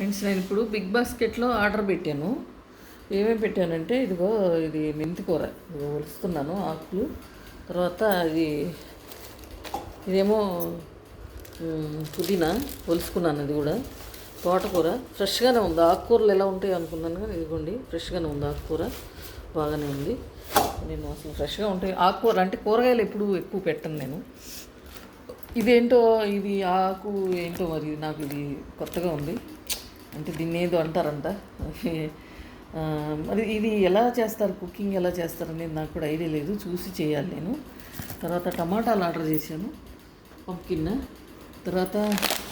Friends నేను ఇప్పుడు big బాస్కెట్లో order పెట్టాను. ఏమేమి పెట్టానంటే ఇదిగో ఇది మెంతి కూర. ఇదిగో ఒలుస్తున్నాను ఆకులు. తర్వాత ఇది ఇదేమో పుదీనా ఒలుసుకున్నాను ఇది కూడా. తోటకూర ఫ్రెష్గానే ఉంది. ఆకుకూరలు ఎలా ఉంటాయి అనుకున్నాను కానీ ఇదిగోండి ఫ్రెష్గానే ఉంది ఆకుకూర. బాగానే ఉంది. నేను అసలు ఫ్రెష్గా ఉంటాయి. ఆకుకూర అంటే కూరగాయలు ఎప్పుడు ఎక్కువ పెట్టను నేను. ఇదేంటో ఇది ఆకు ఏంటో మరి నాకు ఇది కొత్తగా ఉంది. అంటే దీన్ని ఏదో అంటారంట మరి ఇది ఎలా చేస్తారు? కుకింగ్ ఎలా చేస్తారు అనేది నాకు కూడా ఐడియా లేదు. చూసి చేయాలి నేను. తర్వాత టమాటాలు ఆర్డర్ చేశాను. పంకిన్ తర్వాత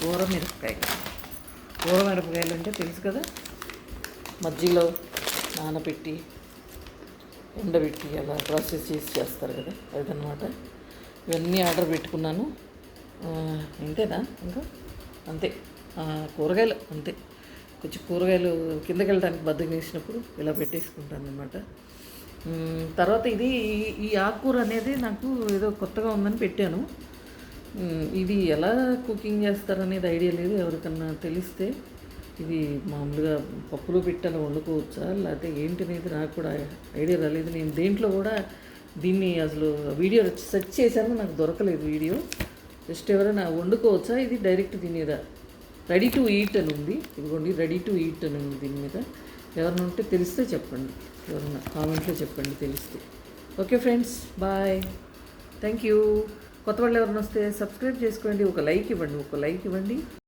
కూర మిరపకాయ కూర మిరపకాయలు అంటే తెలుసు కదా? మజ్జిగలో నానబెట్టి ఎండబెట్టి అలా ప్రాసెస్ చేసి చేస్తారు కదా? అదనమాట ఇవన్నీ ఆర్డర్ పెట్టుకున్నాను. ఇంతేనా ఇంకా? అంతే. కూరగాయలు అంతే. కొంచెం కూరగాయలు కిందకి వెళ్ళడానికి బద్దకం వేసినప్పుడు ఇలా పెట్టేసుకుంటాను అనమాట తర్వాత ఇది ఈ- ఈ ఆకుకూర అనేది నాకు ఏదో కొత్తగా ఉందని పెట్టాను. ఇది ఎలా కుకింగ్ చేస్తారనేది ఐడియా లేదు ఎవరికన్నా తెలిస్తే. ఇది మామూలుగా పప్పులో పెట్టాలి వండుకోవచ్చా లేకపోతే ఏంటి అనేది నాకు కూడా ఐడియా రాలేదు. నేను దేంట్లో కూడా దీన్ని అసలు వీడియో సెర్చ్ చేశాను నాకు దొరకలేదు వీడియో. జస్ట్ ఎవరైనా వండుకోవచ్చా ఇది డైరెక్ట్ తినేదా రెడీ టు ఈట్ అని ఉంది. ఇదిగోండి రెడీ టు ఈట్ అని ఉంది దీని మీద. ఎవరైనా ఉంటే తెలిస్తే చెప్పండి. ఎవరన్నా కామెంట్లో చెప్పండి తెలిస్తే. Okay friends bye. Thank you. కొత్త వాళ్ళు ఎవరైనా వస్తే సబ్స్క్రైబ్ చేసుకోండి. ఒక లైక్ ఇవ్వండి ఒక లైక్ ఇవ్వండి.